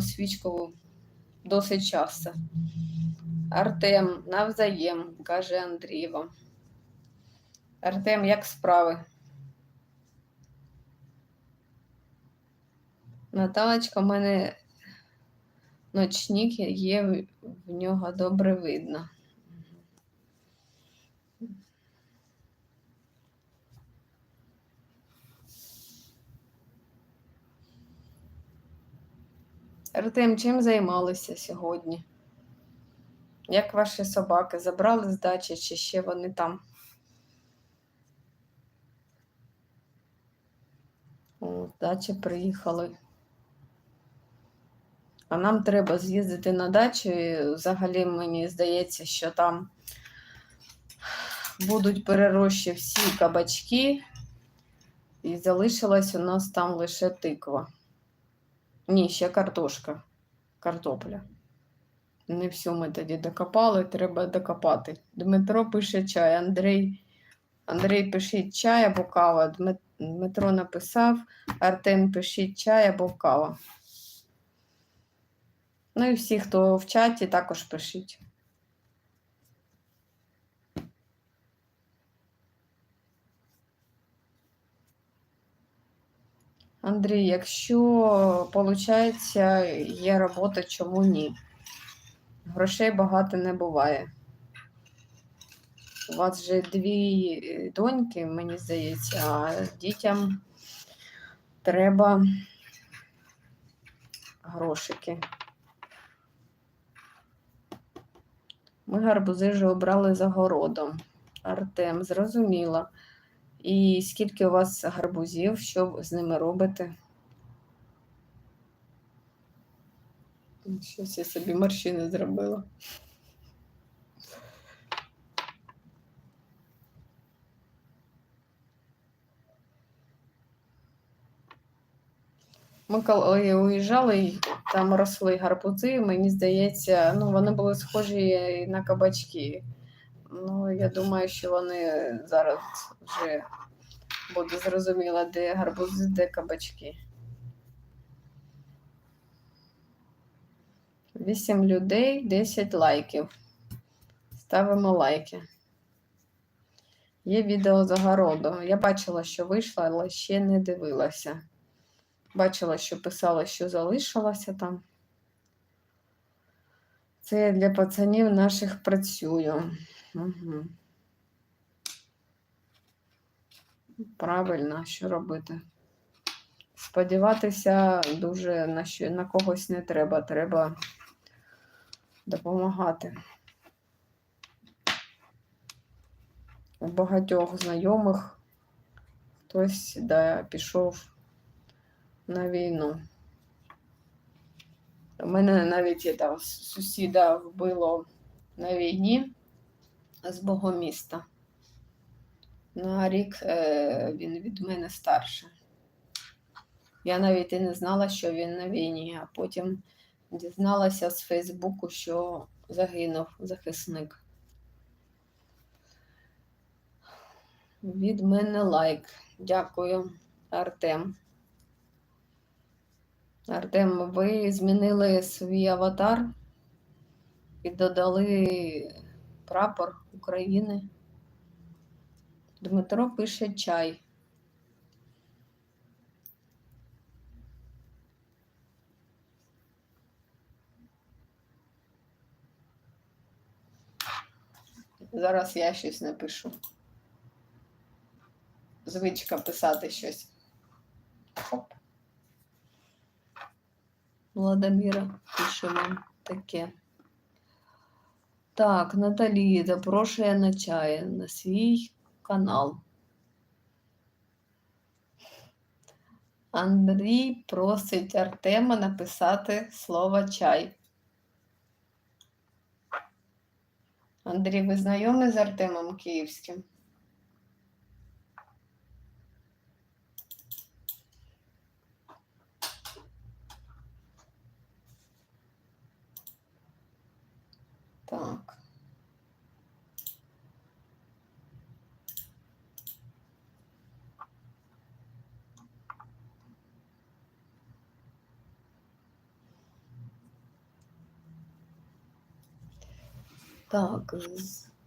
свічку досить часто. Артем, навзаєм, каже Андрієва. Артем, як справи? Наталочка, в мене ночник є, в нього добре видно. Артем, чим займалися сьогодні? Як ваші собаки забрали з дачі, чи ще вони там? О, з приїхали. А нам треба з'їздити на дачу. і Взагалі мені здається, що там будуть перерощі всі кабачки, і залишилась у нас там лише тиква. Ні, ще картошка, картопля. Не всю ми тоді докопали, треба докопати. Дмитро пише чай, Андрій. Андрій пишіть чай або кава. Дмитро написав, Артем пишіть чай або кава. Ну і всі, хто в чаті, також пишіть. Андрій, якщо виходить, є робота, чому ні? Грошей багато не буває. У вас же дві е, доньки, мені здається, а дітям треба грошики. Ми гарбузи вже обрали за городом. Артем, зрозуміла. І скільки у вас гарбузів, що з ними робите? Щось я собі морщини зробила. Ми коли уїжджали, там росли гарбузи, мені здається, ну вони були схожі на кабачки. Ну, я думаю, що вони зараз вже буде зрозуміло, де гарбузи, де кабачки. Вісім людей, 10 лайків. Ставимо лайки. Є відео з огороду. Я бачила, що вийшла, але ще не дивилася. Бачила, що писала, що залишилася там. Це я для пацанів наших працюю. Угу. Правильно, що робити? Сподіватися дуже на що на когось не треба, треба допомагати. У багатьох знайомих хтось да, пішов на війну. Мене навіть там сусіда вбило на війні з Богоміста. На рік е, він від мене старше. Я навіть і не знала, що він на війні, а потім дізналася з Фейсбуку, що загинув захисник. Від мене лайк. Дякую, Артем. Артем, ви змінили свій аватар і додали прапор України. Дмитро пише чай. Зараз я щось напишу. Звичка писати щось. Владимира пишемо таке. Так, Наталі запрошує на чай на свій канал. Андрій просить Артема написати слово чай. Андрій, ви знайомі з Артемом Київським? Так. Так, з-